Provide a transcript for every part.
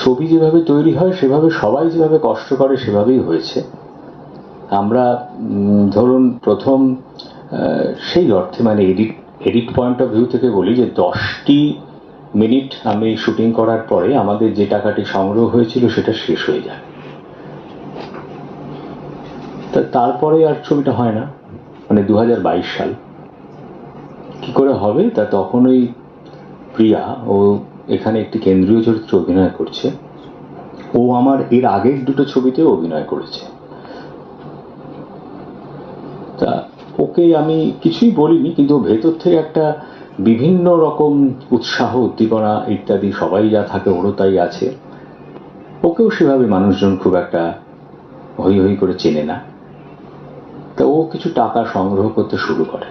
ছবি যেভাবে তৈরি হয়, সেভাবে সবাই যেভাবে কষ্ট করে, সেভাবেই হয়েছে। আমরা ধরুন প্রথম সেই অর্থে মানে edit edit point of view থেকে বলি যে দশটি মিনিট আমি শুটিং করার পরে আমাদের যে টাকাটি সংগ্রহ হয়েছিল সেটা শেষ হয়ে যায়। তা তারপরে আর ছবিটা হয় না মানে দু হাজার বাইশ সাল। কি করে হবে? তা তখন ওই প্রিয়া, ও এখানে একটি কেন্দ্রীয় চরিত্রে অভিনয় করছে। ও আমার এর আগের দুটো ছবিতেও অভিনয় করেছে। তা ওকে আমি কিছুই বলিনি, কিন্তু ভেতর থেকে একটা বিভিন্ন রকম উৎসাহ, উদ্দীপনা ইত্যাদি, সবাই যা থাকে ওরও তাই আছে। ওকেও সেভাবে মানুষজন খুব একটা হই হই করে চেনে না। তা ও কিছু টাকা সংগ্রহ করতে শুরু করে।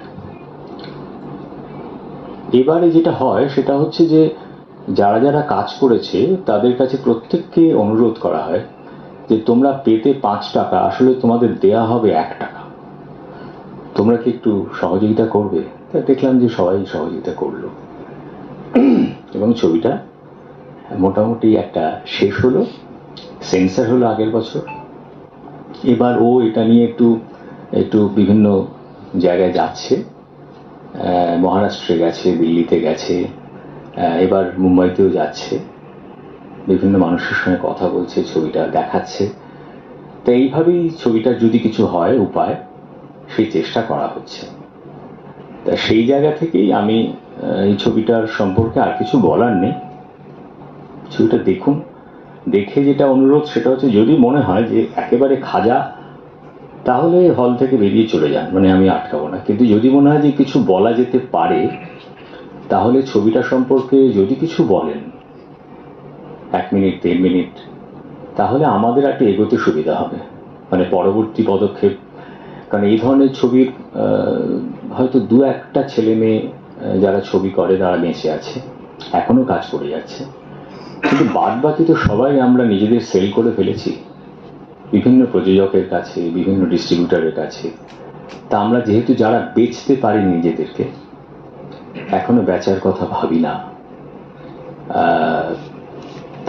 এবারে যেটা হয়, সেটা হচ্ছে যে যারা যারা কাজ করেছে, তাদের কাছে প্রত্যেককে অনুরোধ করা হয় যে তোমরা পেতে পাঁচ টাকা, আসলে তোমাদের দেয়া হবে এক টাকা। তোমরা কি একটু সহযোগিতা করবে? তা দেখলাম যে সবাই সহযোগিতা করল। এবং ছবিটা মোটামুটি একটা শেষ হলো, সেন্সার হলো আগের বছর। এবার ও এটা নিয়ে একটু একটু বিভিন্ন জায়গায় যাচ্ছে। মহারাষ্ট্রে গেছে, দিল্লিতে গেছে। এবার মুম্বাইতেও যাচ্ছে। বিভিন্ন মানুষের সঙ্গে কথা বলছে, ছবিটা দেখাচ্ছে। তো এইভাবেই ছবিটার যদি কিছু হয়, উপায়, সেই চেষ্টা করা হচ্ছে। তা সেই জায়গা থেকেই আমি এই ছবিটার সম্পর্কে আর কিছু বলার নেই। ছবিটা দেখুন। দেখে যেটা অনুরোধ, সেটা হচ্ছে যদি মনে হয় যে একেবারে খাজা, তাহলে হল থেকে বেরিয়ে চলে যান। মানে আমি আটকাবো না। কিন্তু যদি মনে হয় যে কিছু বলা যেতে পারে তাহলে ছবিটা সম্পর্কে যদি কিছু বলেন। এক মিনিট, দেড় মিনিট। তাহলে আমাদের একটু এগোতে সুবিধা হবে। মানে পরবর্তী পদক্ষেপ। কারণ এই ধরনের ছবির হয়তো দু একটা ছেলে মেয়ে যারা ছবি করে, তারা বেঁচে আছে। এখনও কাজ করে যাচ্ছে। কিন্তু বাদ বাকি তো সবাই আমরা নিজেদের সেল করে ফেলেছি। বিভিন্ন প্রযোজকের কাছে, বিভিন্ন ডিস্ট্রিবিউটারের কাছে। তা আমরা যেহেতু যারা বেচতে পারি নিজেদেরকে এখনও বেচার কথা ভাবি না।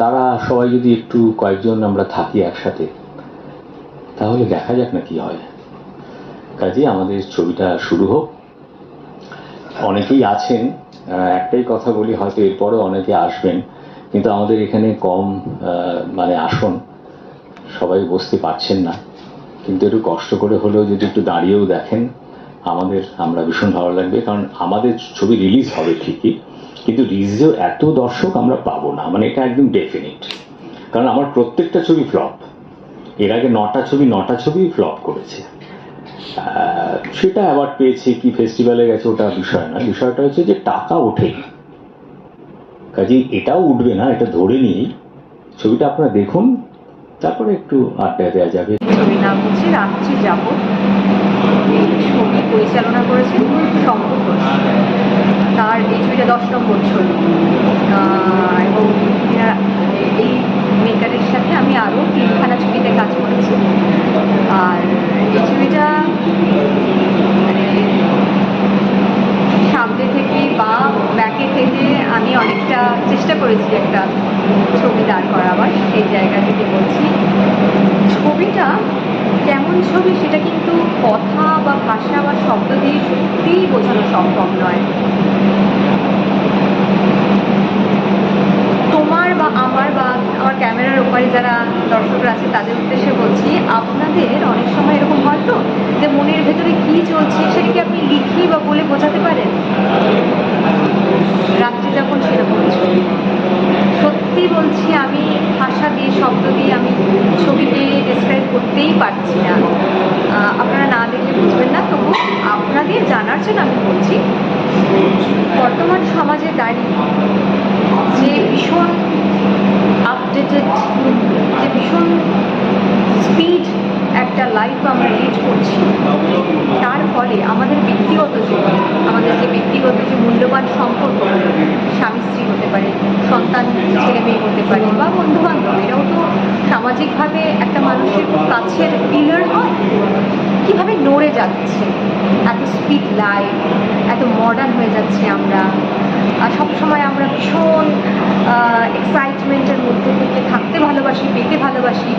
তারা সবাই যদি একটু কয়েকজন আমরা থাকি একসাথে, তাহলে দেখা যাক না কি হয়। কাজে আমাদের ছবিটা শুরু হোক। অনেকেই আছেন একটাই কথা বলি, হয়তো এরপরে অনেকে আসবেন, কিন্তু আমাদের এখানে কম মানে আসন, সবাই বসতে পারছেন না। কিন্তু একটু কষ্ট করে হলেও যদি একটু দাঁড়িয়েও দেখেন আমাদের, আমরা ভীষণ ভালো লাগবে, কারণ আমাদের ছবি রিলিজ হবে ঠিকই, কিন্তু রিলিজেও এত দর্শক আমরা পাবো না মানে এটা একদম ডেফিনিট কারণ আমার প্রত্যেকটা ছবি ফ্লপ এর আগে নটা ছবি নটা ছবি ফ্লপ করেছে। সেটা অ্যাওয়ার্ড পেয়েছে কি ফেস্টিভ্যালে গেছে ওটা বিষয় না, বিষয়টা হচ্ছে যে টাকা ওঠেনি কাজেই এটাও উঠবে না, এটা ধরে নিয়েই। ছবিটা আপনারা দেখুন, তারপরে একটু আড্ডা দেওয়া যাবে। যাব। ছবি পরিচালনা করেছেন শঙ্কর ঘোষ। তার এই ছবিটা দশ নম্বর ছবি। এবং এই মেকারের সাথে আমি আরও তিনখানা ছবিতে কাজ করেছি। আর এই ছবিটা মানে সামনে থেকে বা ব্যাকে থেকে আমি অনেকটা চেষ্টা করেছি একটা ছবি দাঁড় করাবার, সেই জায়গা থেকে বলছি। ছবিটা কেমন ছবি সেটা কিন্তু কথা বা ভাষা বা শব্দ দিয়ে সত্যিই বোঝানো সম্ভব নয়। তোমার বা আমার বা আমার ক্যামেরার ওপারে যারা দর্শকরা আছে, তাদের উদ্দেশ্যে বলছি, আপনাদের অনেক সময় এরকম হয় তো যে মনের ভেতরে কী চলছে সেটা কি আপনি লিখি বা বলে বোঝাতে পারেন? রাত্রি যখন সেরকম সত্যি বলছি, আমি ভাষা দিয়ে, শব্দ দিয়ে আমি ছবিকে করতেই পারছি না। আপনারা না দেখলে বুঝবেন না, তবু আপনাদের জানার জন্য আমি বলছি, বর্তমান সমাজে দাঁড়িয়ে যে ভীষণ আপডেটেড যে ভীষণ স্পিড একটা লাইফ আমরা লিড করছি, তার ফলে আমাদের ব্যক্তিগত জীবন, আমাদের যে ব্যক্তিগত যে মূল্যবান সম্পর্ক স্বামী স্ত্রী হতে পারে সন্তান ছেলে মেয়ে হতে পারে বা বন্ধু বান্ধব এরাও তো সামাজিকভাবে একটা মানুষের খুব কাছের পিলার হয় কীভাবে নড়ে যাচ্ছে। এত স্পিড লাইফ এত মডার্ন হয়ে যাচ্ছে আমরা। আর সবসময় আমরা ভীষণ এক্সাইটমেন্টের মধ্যে থেকে থাকতে ভালোবাসি, পেতে ভালোবাসি।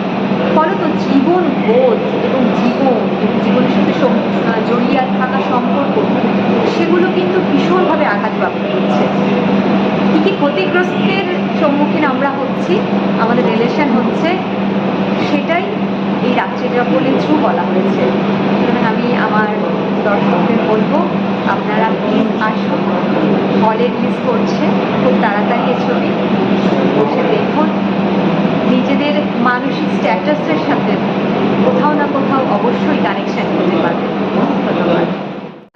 ফলত জীবন বোধ এবং জীবন, এবং জীবনের সাথে জড়িয়ে থাকা সম্পর্ক, সেগুলো কিন্তু ভীষণভাবে আঘাতপ্রাপ্ত হচ্ছে। কী কী ক্ষতিগ্রস্তের সম্মুখীন আমরা হচ্ছি, আমাদের রিলেশন হচ্ছে, সেটাই এই রাত্রি জগলের থ্রু বলা হয়েছে। আমি আমার দর্শকদের বলব, আপনারা প্লিজ আসুন হলে রিলিজ করছে, খুব তাড়াতাড়ি ছবি বসে দেখুন। নিজেদের মানসিক স্ট্যাটাসের সাথে কোথাও না কোথাও অবশ্যই কানেকশন করতে পারবেন। ধন্যবাদ।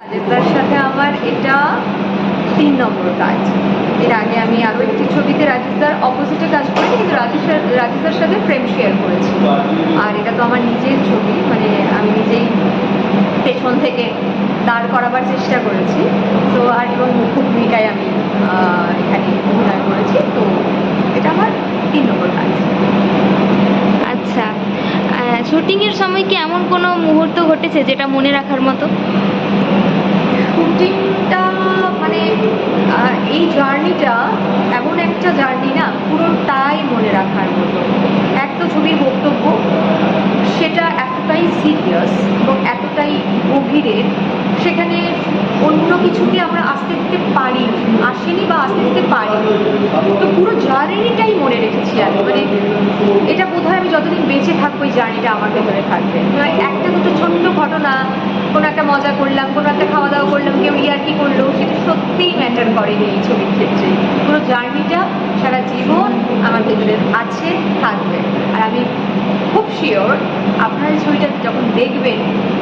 রাজেশদার সাথে আমার এটা তিন নম্বর কাজ। এর আগে আমি আরও একটি ছবিতে রাজেশদার অপোজিটে কাজ করেছি, কিন্তু রাজেশ রাজেশদার সাথে ফ্রেম শেয়ার করেছি। আর এটা তো আমার নিজের ছবি মানে আমি নিজেই করাবার চেষ্টা করেছি। তো আর এবং মুখ্য ভূমিকায় আমি এখানে অভিনয় করেছি। তো এটা আমার তিন নম্বর কাজ। আচ্ছা। শুটিংয়ের সময় কি এমন কোনো মুহূর্ত ঘটেছে যেটা মনে রাখার মতো? শুটিংটা মানে এই জার্নিটা এমন একটা জার্নি না পুরোটাই মনে রাখার মতো। এক তো ছবির বক্তব্য সেটা এতটাই সিরিয়াস এবং এতটাই গভীরের কিছুকে আমরা আসতে দিতে পারি, আসেনি বা আসতে দিতে পারি তো পুরো জার্নিটাই মনে রেখেছি আমি। মানে এটা বোধহয় আমি যতদিন বেঁচে থাকব ওই জার্নিটা আমার ভেতরে থাকবে। নয় একটা দুটো ছোট্ট ঘটনা, কোনো একটা মজা করলাম, কোনো একটা খাওয়া দাওয়া করলাম, কেউ ইয়ার্কি করল, সেটা সত্যিই ম্যাটার করেনি এই ছবির ক্ষেত্রে। পুরো জার্নিটা সারা জীবন আমার ভেতরে আছে, থাকবে। আর আমি খুব শিওর আপনারা এই ছবিটা যখন দেখবেন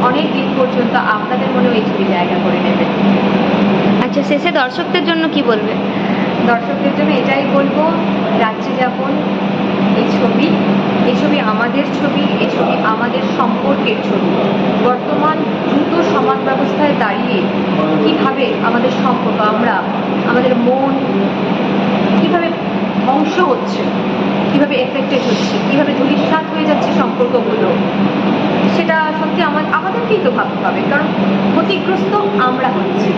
অনেক দিন পর্যন্ত আপনাদের মনেও এই ছবি জায়গা করে নেবে। আচ্ছা শেষে দর্শকদের জন্য কি বলবে দর্শকদের জন্য এটাই বলব রাত্রি যাপন এই ছবি এই ছবি আমাদের ছবি এই ছবি আমাদের সম্পর্কের ছবি। বর্তমান দ্রুত সমাজ ব্যবস্থায় দাঁড়িয়ে কীভাবে আমাদের সম্পর্ক আমরা আমাদের মন কীভাবে ধ্বংস হচ্ছে কীভাবে এফেক্টেড হচ্ছে কীভাবে ধূলিসাৎ হয়ে যাচ্ছে সম্পর্কগুলো সেটা সত্যি আমার আমাদেরকেই তো ভাবতে হবে কারণ ক্ষতিগ্রস্ত আমরা হচ্ছি।